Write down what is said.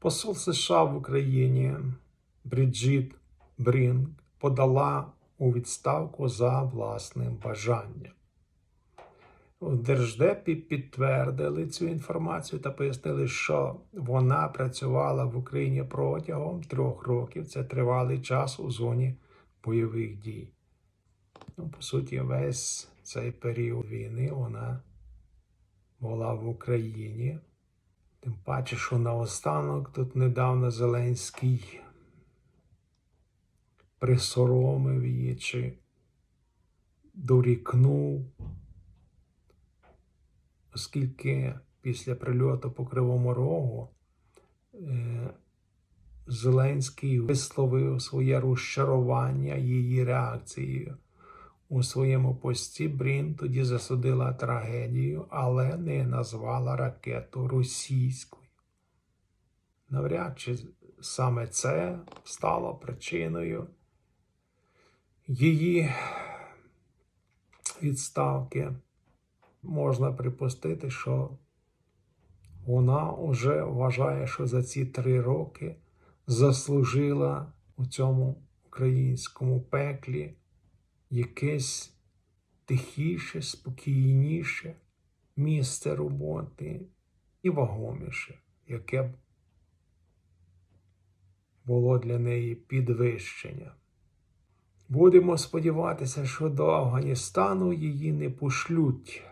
Посол США в Україні Бріджит Брінг подала у відставку за власним бажанням. У Держдепі підтвердили цю інформацію та пояснили, що вона працювала в Україні протягом трьох років. Це тривалий час у зоні бойових дій. Ну, по суті, весь цей період війни вона була в Україні. Тим паче, що наостанок тут недавно Зеленський присоромив її чи дорікнув, оскільки після прильоту по Кривому Рогу е, Зеленський висловив своє розчарування її реакцією. У своєму пості Брін тоді засудила трагедію, але не назвала ракету російською. Навряд чи саме це стало причиною її відставки. Можна припустити, що вона вже вважає, що за ці три роки заслужила у цьому українському пеклі якесь тихіше, спокійніше місце роботи і вагоміше, яке б було для неї підвищення. Будемо сподіватися, що до Афганістану її не пошлють.